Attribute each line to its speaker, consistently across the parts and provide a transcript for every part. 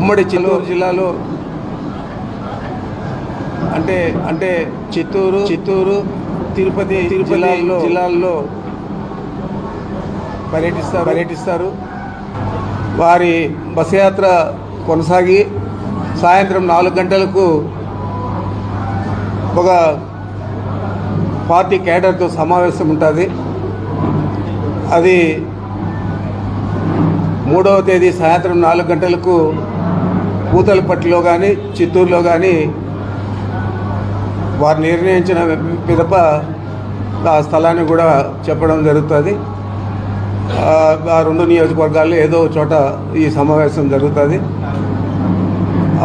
Speaker 1: ఉమ్మడి చిత్తూరు జిల్లాలో అంటే అంటే చిత్తూరు చిత్తూరు తిరుపతి తిరుపతి జిల్లాల్లో పర్యటిస్తారు పర్యటిస్తారు. వారి బస్ యాత్ర కొనసాగి సాయంత్రం నాలుగు గంటలకు ఒక పార్టీ కేడర్తో సమావేశం ఉంటుంది. అది మూడవ తేదీ సాయంత్రం నాలుగు గంటలకు పూతలపట్టిలో కానీ చిత్తూరులో కానీ వారు నిర్ణయించిన పిదప ఆ స్థలాన్ని కూడా చెప్పడం జరుగుతుంది. ఆ రెండు నియోజకవర్గాల్లో ఏదో చోట ఈ సమావేశం జరుగుతుంది.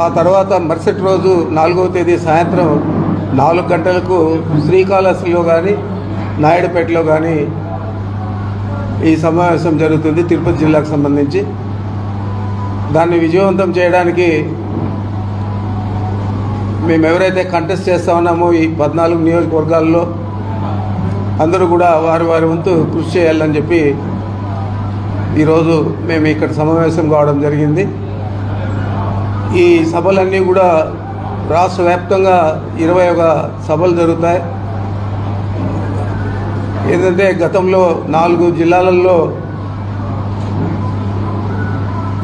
Speaker 1: ఆ తర్వాత మరుసటి రోజు నాలుగవ తేదీ సాయంత్రం నాలుగు గంటలకు శ్రీకాళహస్తిలో కానీ నాయుడుపేటలో కానీ ఈ సమావేశం జరుగుతుంది తిరుపతి జిల్లాకు సంబంధించి. దాన్ని విజయవంతం చేయడానికి మేము ఎవరైతే కంటెస్ట్ చేస్తా ఉన్నామో ఈ పద్నాలుగు నియోజకవర్గాల్లో అందరూ కూడా వారి వారి వంతు కృషి చేయాలని చెప్పి ఈరోజు మేము ఇక్కడ సమావేశం కావడం జరిగింది. ఈ సభలన్నీ కూడా రాష్ట్ర వ్యాప్తంగా ఇరవై ఒక సభలు జరుగుతాయి. ఏంటంటే గతంలో నాలుగు జిల్లాలలో